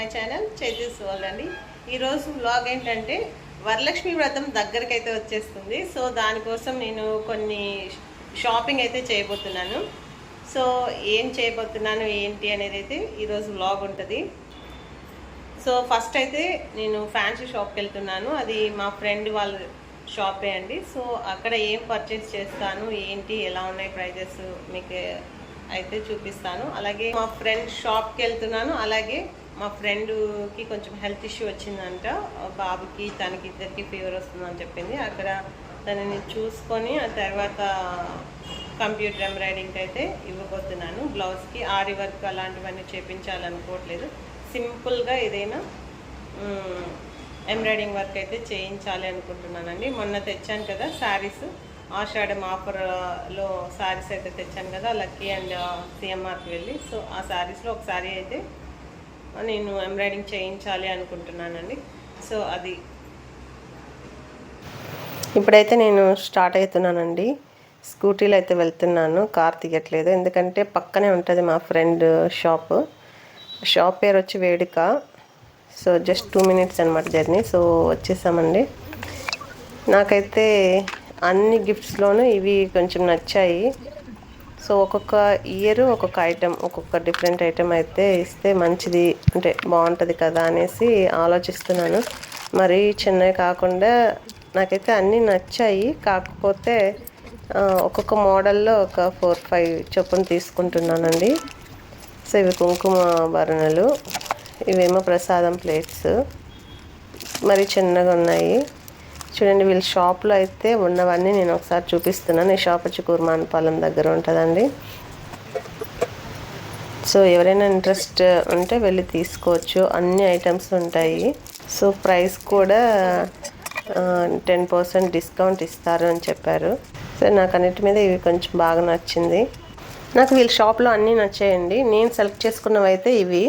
My channel Chaitu's world అండి. ఈరోజు blog ఏంటంటే వరలక్ష్మి వ్రతం దగ్గరికి అయితే వచ్చేస్తుంది. సో దానికోసం నేను కొన్ని షాపింగ్ అయితే చేయబోతున్నాను. సో ఏం చేయబోతున్నాను ఏంటి అనేది అయితే ఈరోజు బ్లాగ్ ఉంటుంది. సో ఫస్ట్ అయితే నేను ఫ్యాన్సీ షాప్కి వెళ్తున్నాను అది మా ఫ్రెండ్ వాళ్ళ షాపే అండి. సో అక్కడ ఏం పర్చేస్ చేస్తాను ఏంటి ఎలా ఉన్నాయి ప్రైజెస్ మీకు అయితే చూపిస్తాను. అలాగే మా ఫ్రెండ్ షాప్కి వెళ్తున్నాను అలాగే మా ఫ్రెండ్కి కొంచెం హెల్త్ ఇష్యూ వచ్చిందంట. బాబుకి తనకి ఇద్దరికి ఫీవర్ వస్తుందని చెప్పింది. అక్కడ తనని చూసుకొని ఆ తర్వాత కంప్యూటర్ ఎంబ్రాయిడింగ్కి అయితే ఇవ్వబోతున్నాను. బ్లౌజ్కి ఆరి వర్క్ అలాంటివన్నీ చేపించాలనుకోవట్లేదు. సింపుల్గా ఏదైనా ఎంబ్రాయిడింగ్ వర్క్ అయితే చేయించాలి అనుకుంటున్నానండి. మొన్న తెచ్చాను కదా శారీస్. ఆషాఢం ఆఫర్లో శారీస్ అయితే తెచ్చాను కదా లక్కీ అండ్ సిఎంఆర్కి వెళ్ళి. సో ఆ శారీస్లో ఒక శారీ అయితే నేను ఎంబ్రాయిడింగ్ చేయించాలి అనుకుంటున్నానండి. సో అది. ఇప్పుడైతే నేను స్టార్ట్ అవుతున్నానండి. స్కూటీలో అయితే వెళ్తున్నాను కార్ తీయట్లేదు. ఎందుకంటే పక్కనే ఉంటుంది మా ఫ్రెండ్ షాప్. షాప్ పేరు వచ్చి వేడుక. సో జస్ట్ టూ మినిట్స్ అనమాట జర్నీ. సో వచ్చేసామండి. నాకైతే అన్ని గిఫ్ట్స్లోనూ ఇవి కొంచెం నచ్చాయి. సో ఒక్కొక్క ఇయర్ ఒక్కొక్క ఐటెం ఒక్కొక్క డిఫరెంట్ ఐటెం అయితే ఇస్తే మంచిది అంటే బాగుంటుంది కదా అనేసి ఆలోచిస్తున్నాను. మరి చిన్నవి కాకుండా నాకైతే అన్నీ నచ్చాయి. కాకపోతే ఒక్కొక్క మోడల్లో ఒక ఫోర్ ఫైవ్ చొప్పున తీసుకుంటున్నానండి. సో ఇవి కుంకుమ భరణలు ఇవేమో ప్రసాదం ప్లేట్స్. మరి చిన్నగా ఉన్నాయి చూడండి వీళ్ళ షాప్లో అయితే ఉన్నవన్నీ నేను ఒకసారి చూపిస్తున్నాను. ఈ షాప్ వచ్చి కుర్మానపాలెం దగ్గర ఉంటుందండి. సో ఎవరైనా ఇంట్రెస్ట్ ఉంటే వెళ్ళి తీసుకోవచ్చు. అన్ని ఐటమ్స్ ఉంటాయి. సో ప్రైస్ కూడా టెన్ పర్సెంట్ డిస్కౌంట్ ఇస్తారు అని చెప్పారు. సో నాకు అన్నిటి మీద ఇవి కొంచెం బాగా నచ్చింది. నాకు వీళ్ళ షాప్లో అన్నీ నచ్చాయండి. నేను సెలెక్ట్ చేసుకున్నవి అయితే ఇవి.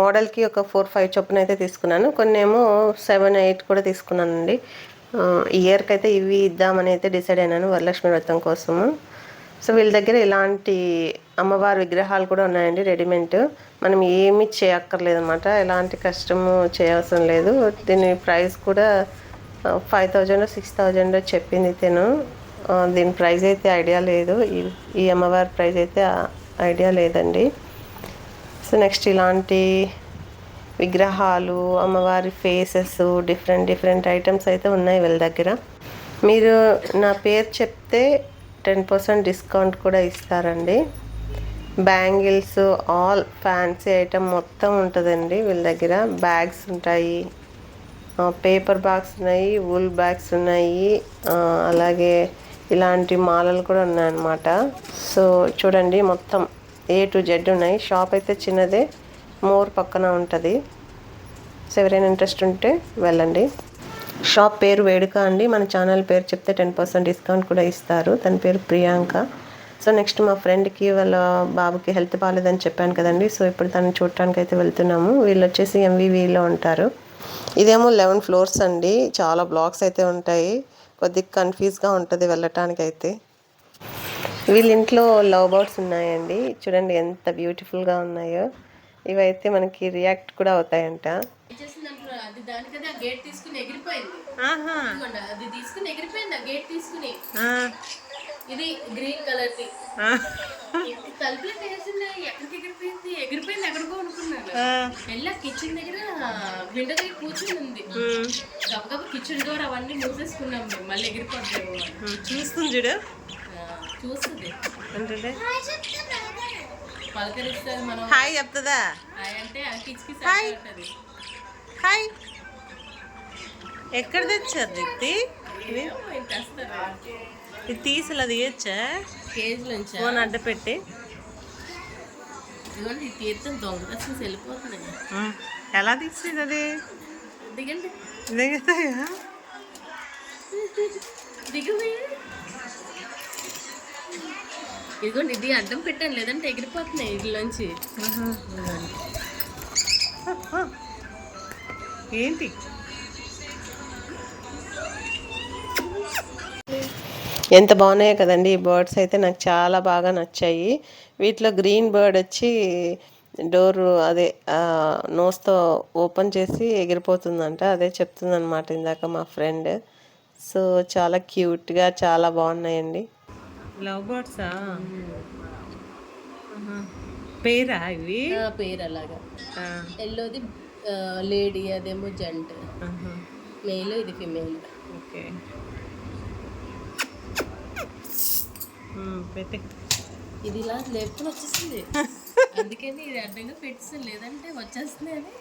మోడల్కి ఒక ఫోర్ ఫైవ్ చొప్పున అయితే తీసుకున్నాను. కొన్ని ఏమో సెవెన్ ఎయిట్ కూడా తీసుకున్నానండి. అండి ఇయర్కి అయితే ఇవి ఇద్దామని అయితే డిసైడ్ అయినాను వరలక్ష్మి వ్రతం కోసము. సో వీళ్ళ దగ్గర ఇలాంటి అమ్మవారి విగ్రహాలు కూడా ఉన్నాయండి రెడీమేడ్. మనం ఏమి చేయక్కర్లేదన్నమాట. ఎలాంటి కష్టము చేయవసరం లేదు. దీని ప్రైస్ కూడా ఫైవ్ థౌజండ్ సిక్స్ థౌజండ్ చెప్పింది తను. దీని ప్రైస్ అయితే ఐడియా లేదు. ఈ ఈ అమ్మవారి ప్రైస్ అయితే ఐడియా లేదండి. సో నెక్స్ట్ ఇలాంటి విగ్రహాలు అమ్మవారి ఫేసెస్ డిఫరెంట్ డిఫరెంట్ ఐటమ్స్ అయితే ఉన్నాయి వీళ్ళ దగ్గర. మీరు నా పేరు చెప్తే టెన్ పర్సెంట్ డిస్కౌంట్ కూడా ఇస్తారండి. బ్యాంగిల్స్ ఆల్ ఫ్యాన్సీ ఐటమ్ మొత్తం ఉంటుందండి వీళ్ళ దగ్గర. బ్యాగ్స్ ఉంటాయి. పేపర్ బ్యాగ్స్ ఉన్నాయి వూల్ బ్యాగ్స్ ఉన్నాయి. అలాగే ఇలాంటి మాలలు కూడా ఉన్నాయన్నమాట. సో చూడండి మొత్తం. ఏ టు జెడ్ ఉన్నాయి. షాప్ అయితే చిన్నదే. మోర్ పక్కన ఉంటుంది. సో ఎవరైనా ఇంట్రెస్ట్ ఉంటే వెళ్ళండి. షాప్ పేరు వేడుక అండి. మన ఛానల్ పేరు చెప్తే టెన్ పర్సెంట్ డిస్కౌంట్ కూడా ఇస్తారు. తన పేరు ప్రియాంక. సో నెక్స్ట్ మా ఫ్రెండ్కి వాళ్ళ బాబుకి హెల్త్ బాగాలేదని చెప్పాను కదండి. సో ఇప్పుడు తను చూడటానికి అయితే వెళ్తున్నాము. వీళ్ళు వచ్చేసి ఎంవీవీలో ఉంటారు. ఇదేమో లెవెన్ ఫ్లోర్స్ అండి. చాలా బ్లాక్స్ అయితే ఉంటాయి. కొద్దిగా కన్ఫ్యూజ్గా ఉంటుంది వెళ్ళటానికి అయితే వీళ్ళ ఇంట్లో లవ్ బర్డ్స్ ఉన్నాయండి. చూడండి ఎంత బ్యూటిఫుల్గా ఉన్నాయో. ఇవైతే మనకి రియాక్ట్ కూడా అవుతాయంట. చేసిందంటారు అది దానికదే ఆ గేట్ తీసుకుని ఎగిరిపోయింది. ఇదిగోండి, అది తీసుకుని ఎగిరిపోయింది ఆ గేట్ తీసుకుని. ఇది గ్రీన్ కలర్ ది. తలుపులో వేసింది ఎక్కడికి ఎగిరిపోయింది? ఎగిరిపోయింది ఎక్కడికో అనుకున్నాను. వెళ్ళా కిచెన్ దగ్గర విండో దగ్గర కూర్చుని ఉంది. గబగబా కిచెన్ డోర్ అవన్నీ మూసేసుకున్నాం మేము మళ్ళీ ఎగిరిపోద్దేమో అని. చూస్తుంది చూడు. చూస్తుంది. అంటే పలకరిస్తుంది మనం. హాయ్ చెప్తుందా? హాయ్ అంటే హాయ్. ఎక్కడ తెచ్చారు దీప్తి? ఇది? తెస్తారు ఇది తీసి ఇలా తీయచ్చా ఫోన్ అడ్డ పెట్టి. ఇదిగోండి తీర్థం ఎలా తీసేది అది? దిగండి. దిగుతాయా? దిగువే ఇదిగోండి ఇది అడ్డం పెట్టాను. లేదంటే ఎగిరిపోతున్నాయి ఇదిలోంచి ఏంటి? ఎంత బాగున్నాయో కదండి ఈ బర్డ్స్ అయితే నాకు చాలా బాగా నచ్చాయి. వీటిలో గ్రీన్ బర్డ్ వచ్చి డోర్ అదే నోస్తో ఓపెన్ చేసి ఎగిరిపోతుందంట. అదే చెప్తుందన్నమాట ఇందాక మా ఫ్రెండ్. సో చాలా క్యూట్గా చాలా బాగున్నాయండి. లవ్ బర్డ్సా? పేరా ఇవి? పేరు అలాగా. ఎల్లోది లేడీ అదేమో జంట్. మేల్ ఇది ఫిమేల్. ఓకే. పెట్టే. ఇది ఇలా లేపుకొని వచ్చేసింది. అందుకని ఇది అడ్డంగా పెట్టేసి లేదంటే వచ్చేస్తుంది అని.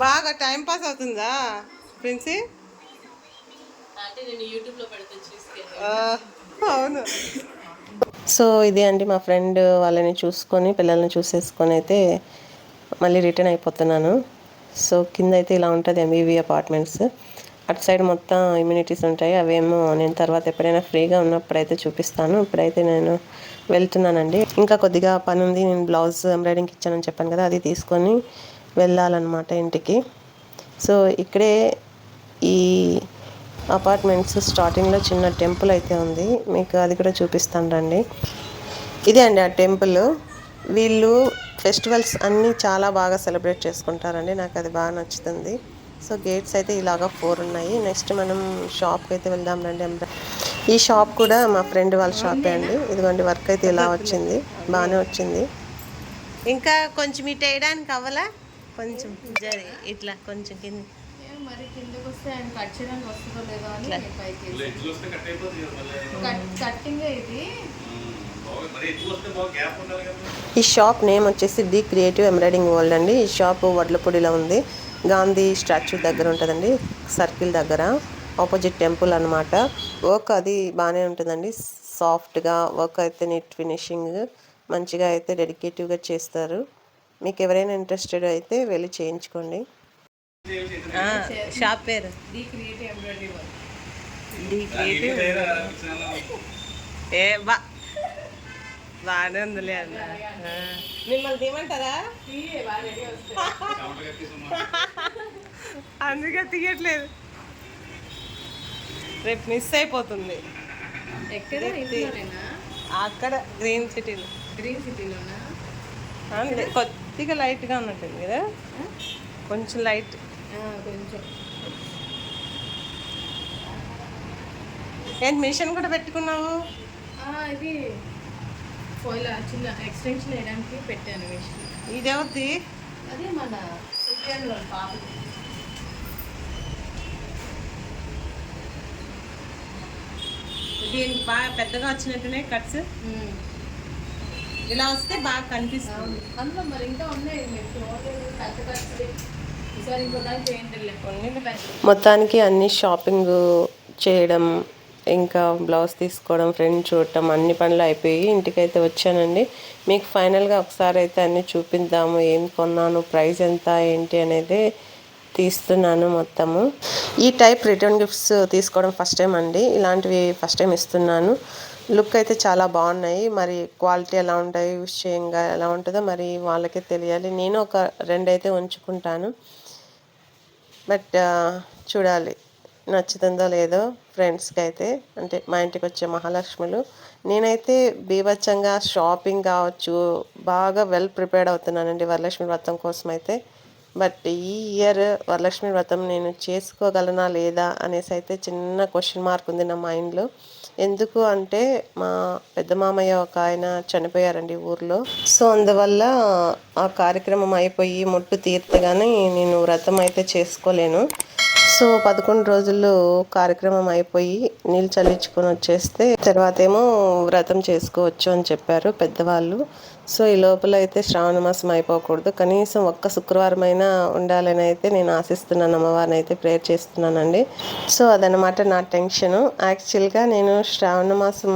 బాగా టైం పాస్ అవుతుందా ప్రిన్సీ అంటే నేను యూట్యూబ్లో పెడితే చూసుకెళ్ళి ఆ, అవును. సో ఇదే అండి మా ఫ్రెండ్ వాళ్ళని చూసుకొని పిల్లల్ని చూసేసుకొని అయితే మళ్ళీ రిటర్న్ అయిపోతున్నాను. సో కింద అయితే ఇలా ఉంటుంది ఎంబీబీ అపార్ట్మెంట్స్ అటు సైడ్ మొత్తం ఇమ్యూనిటీస్ ఉంటాయి. అవేమో నేను తర్వాత ఎప్పుడైనా ఫ్రీగా ఉన్నప్పుడు అయితే చూపిస్తాను. ఇప్పుడైతే నేను వెళ్తున్నానండి. ఇంకా కొద్దిగా పని ఉంది నేను బ్లౌజ్ ఎంబ్రాయిడింగ్కి ఇచ్చానని చెప్పాను కదా అది తీసుకొని వెళ్ళాలన్నమాట ఇంటికి. సో ఇక్కడే ఈ అపార్ట్మెంట్స్ స్టార్టింగ్లో చిన్న టెంపుల్ అయితే ఉంది. మీకు అది కూడా చూపిస్తాను రండి. ఇదే అండి ఆ టెంపుల్. వీళ్ళు ఫెస్టివల్స్ అన్నీ చాలా బాగా సెలబ్రేట్ చేసుకుంటారండి. నాకు అది బాగా నచ్చుతుంది. సో గేట్స్ అయితే ఇలాగా ఫోర్ ఉన్నాయి. నెక్స్ట్ మనం షాప్కి అయితే వెళ్దాం రండి. ఈ షాప్ కూడా మా ఫ్రెండ్ వాళ్ళ షాపే అండి. ఇదిగోండి వర్క్ అయితే ఇలా వచ్చింది. బాగానే వచ్చింది. ఇంకా కొంచెం ఇటు వేయడానికి అవ్వలా? కొంచెం ఇట్లా కొంచెం కింద మరి కిందకి వస్తే ఆయన కట్ చేయడానికి వస్తుందో లేదో అని పైకి కట్టింగ్ ఇది. ఈ షాప్ నేమ్ వచ్చేసి ది క్రియేటివ్ ఎంబ్రాయిడింగ్ వరల్డ్ అండి. ఈ షాప్ వడ్లపూడిలో ఉంది. గాంధీ స్టాచ్యూ దగ్గర ఉంటుందండి. సర్కిల్ దగ్గర. ఆపోజిట్ టెంపుల్ అన్నమాట. వర్క్ అది బాగానే ఉంటుందండి. సాఫ్ట్గా వర్క్ అయితే నీట్ ఫినిషింగ్ మంచిగా అయితే డెడికేటివ్గా చేస్తారు. మీకు ఎవరైనా ఇంట్రెస్టెడ్ అయితే వెళ్ళి చేయించుకోండి. షాప్ పేరు? ఏ బా. బాగానే ఉందిలే అన్న. మిమ్మల్ని తీయమంటారా? అందుకే తీయట్లేదు. రేపు మిస్ అయిపోతుంది. అక్కడ గ్రీన్ సిటీలో గ్రీన్ సిటీలోనా కొద్దిగా లైట్గా ఉన్నట్టుంది కదా? కొంచెం లైట్ కొంచెం. ఏంటి మిషన్ కూడా పెట్టుకున్నావు? ఇది చిన్న ఎక్స్టెన్షన్ వేయడానికి పెట్టాను మిషన్. ఇది ఎవరిది అదే మన సుప్రియాలో పాప దీనికి బాగా పెద్దగా వచ్చినట్టున్నాయి కట్స్? ఇలా వస్తే బాగా కనిపిస్తుంది. అందులో మరి ఇంకా ఉన్నాయి. పెద్ద ఖర్చులు మొత్తానికి అన్ని షాపింగ్ చేయడం ఇంకా బ్లౌజ్ తీసుకోవడం ఫ్రెండ్ చూడటం అన్ని పనులు అయిపోయి ఇంటికైతే వచ్చానండి. మీకు ఫైనల్గా ఒకసారి అయితే అన్నీ చూపిద్దాము ఏం కొన్నాను ప్రైస్ ఎంత ఏంటి అనేది తీస్తున్నాను మొత్తము. ఈ టైప్ రిటర్న్ గిఫ్ట్స్ తీసుకోవడం ఫస్ట్ టైం అండి. ఇలాంటివి ఫస్ట్ టైం ఇస్తున్నాను. లుక్ అయితే చాలా బాగున్నాయి. మరి క్వాలిటీ ఎలా ఉంటాయి విషయంగా చేయంగా ఎలా ఉంటుందో మరి వాళ్ళకే తెలియాలి. నేను ఒక రెండైతే ఉంచుకుంటాను. బట్ చూడాలి. నచ్చుతుందో లేదో ఫ్రెండ్స్కి అయితే అంటే మా ఇంటికి వచ్చే మహాలక్ష్ములు. నేనైతే బీభత్సంగా షాపింగ్ కావచ్చు బాగా వెల్ ప్రిపేర్డ్ అవుతున్నానండి వరలక్ష్మి వ్రతం కోసం అయితే. బట్ ఈ ఇయర్ వరలక్ష్మి వ్రతం నేను చేసుకోగలనా లేదా అనేసి అయితే చిన్న క్వశ్చన్ మార్క్ ఉంది నా మైండ్లో. ఎందుకు అంటే మా పెద్ద మామయ్య ఒక ఆయన చనిపోయారండి ఊర్లో. సో అందువల్ల ఆ కార్యక్రమం అయిపోయి మొట్టు తీర్తగానే నేను వ్రతం అయితే చేసుకోలేను. సో పదకొండు రోజులు కార్యక్రమం అయిపోయి నీళ్ళు చల్లించుకొని వచ్చేస్తే తర్వాత ఏమో వ్రతం చేసుకోవచ్చు అని చెప్పారు పెద్దవాళ్ళు. సో ఈ లోపల అయితే శ్రావణ మాసం అయిపోకూడదు. కనీసం ఒక్క శుక్రవారం అయినా ఉండాలని అయితే నేను ఆశిస్తున్నాను. అమ్మవారిని అయితే ప్రేయర్ చేస్తున్నానండి. సో అదనమాట నా టెన్షను. యాక్చువల్గా నేను శ్రావణ మాసం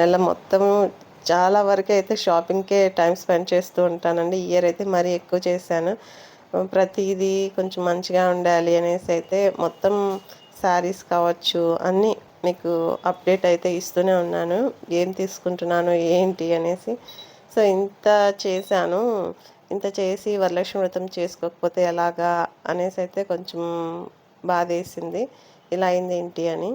నెల మొత్తము చాలా వరకు అయితే షాపింగ్కే టైం స్పెండ్ చేస్తూ ఉంటానండి. ఇయర్ అయితే మరీ ఎక్కువ చేశాను. ప్రతిదీ కొంచెం మంచిగా ఉండాలి అనేసి అయితే మొత్తం శారీస్ కావచ్చు అన్నీ మీకు అప్డేట్ అయితే ఇస్తూనే ఉన్నాను. ఏం తీసుకుంటున్నాను ఏంటి అనేసి సో ఇంత చేశాను. ఇంత చేసి వరలక్ష్మి వ్రతం చేసుకోకపోతే ఎలాగా అనేసి అయితే కొంచెం బాధేసింది. ఇలా అయింది ఏంటి అని.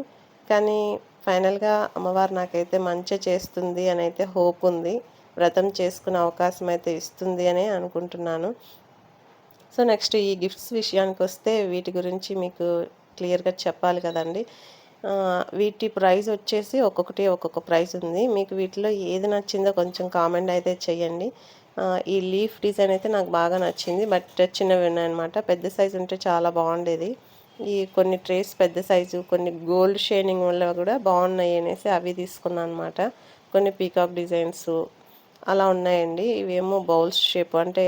కానీ ఫైనల్గా అమ్మవారు నాకైతే మంచి చేస్తుంది అని అయితే హోప్ ఉంది. వ్రతం చేసుకునే అవకాశం అయితే ఇస్తుంది అని అనుకుంటున్నాను. సో నెక్స్ట్ ఈ గిఫ్ట్స్ విషయానికి వస్తే వీటి గురించి మీకు క్లియర్గా చెప్పాలి కదండి. వీటి ప్రైస్ వచ్చేసి ఒక్కొక్కటి ఒక్కొక్క ప్రైస్ ఉంది. మీకు వీటిలో ఏది నచ్చిందో కొంచెం కామెంట్ అయితే చేయండి. ఈ లీఫ్ డిజైన్ అయితే నాకు బాగా నచ్చింది. బట్ చిన్నవి ఉన్నాయన్నమాట పెద్ద సైజు ఉంటే చాలా బాగుండేది. ఈ కొన్ని ట్రేస్ పెద్ద సైజు కొన్ని గోల్డ్ షేనింగ్ వల్ల కూడా బాగున్నాయి అనేసి అవి తీసుకున్నాను అనమాట కొన్ని పీకాక్ డిజైన్స్ అలా ఉన్నాయండి. ఇవేమో బౌల్స్ షేప్ అంటే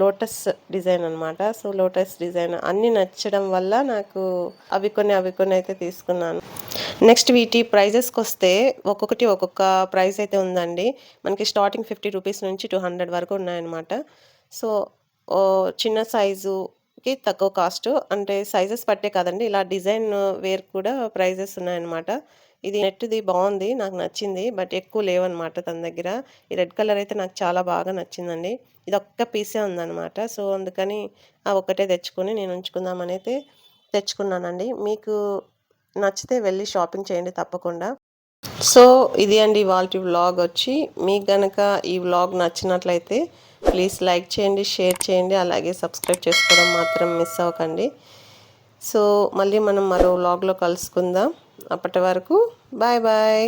లోటస్ డిజైన్ అనమాట సో లోటస్ డిజైన్ అన్నీ నచ్చడం వల్ల నాకు అవి కొన్ని అవి కొన్ని అయితే తీసుకున్నాను. నెక్స్ట్ వీటి ప్రైజెస్కి వస్తే ఒక్కొక్కటి ఒక్కొక్క ప్రైస్ అయితే ఉందండి. మనకి స్టార్టింగ్ ఫిఫ్టీ రూపీస్ నుంచి టూ హండ్రెడ్ వరకు ఉన్నాయన్నమాట. సో చిన్న సైజుకి తక్కువ కాస్ట్. అంటే సైజెస్ పట్టే కదండి ఇలా డిజైన్ వేర్ కూడా ప్రైజెస్ ఉన్నాయన్నమాట. ఇది నెట్ది బాగుంది నాకు నచ్చింది బట్ ఎక్కువ లేవన్నమాట తన దగ్గర. ఈ రెడ్ కలర్ అయితే నాకు చాలా బాగా నచ్చిందండి. ఇది ఒక్క పీసే ఉందన్నమాట సో అందుకని ఆ ఒక్కటే తెచ్చుకొని నేను ఉంచుకుందామని అయితే తెచ్చుకున్నానండి. మీకు నచ్చితే వెళ్ళి షాపింగ్ చేయండి తప్పకుండా. సో ఇది అండి ఇవాళ వ్లాగ్ వచ్చి. మీకు గనక ఈ వ్లాగ్ నచ్చినట్లయితే ప్లీజ్ లైక్ చేయండి షేర్ చేయండి అలాగే సబ్స్క్రైబ్ చేసుకోవడం మాత్రం మిస్ అవ్వకండి. సో మళ్ళీ మనం మరో వ్లాగ్లో కలుసుకుందాం. అప్పటి వరకు బాయ్ బాయ్.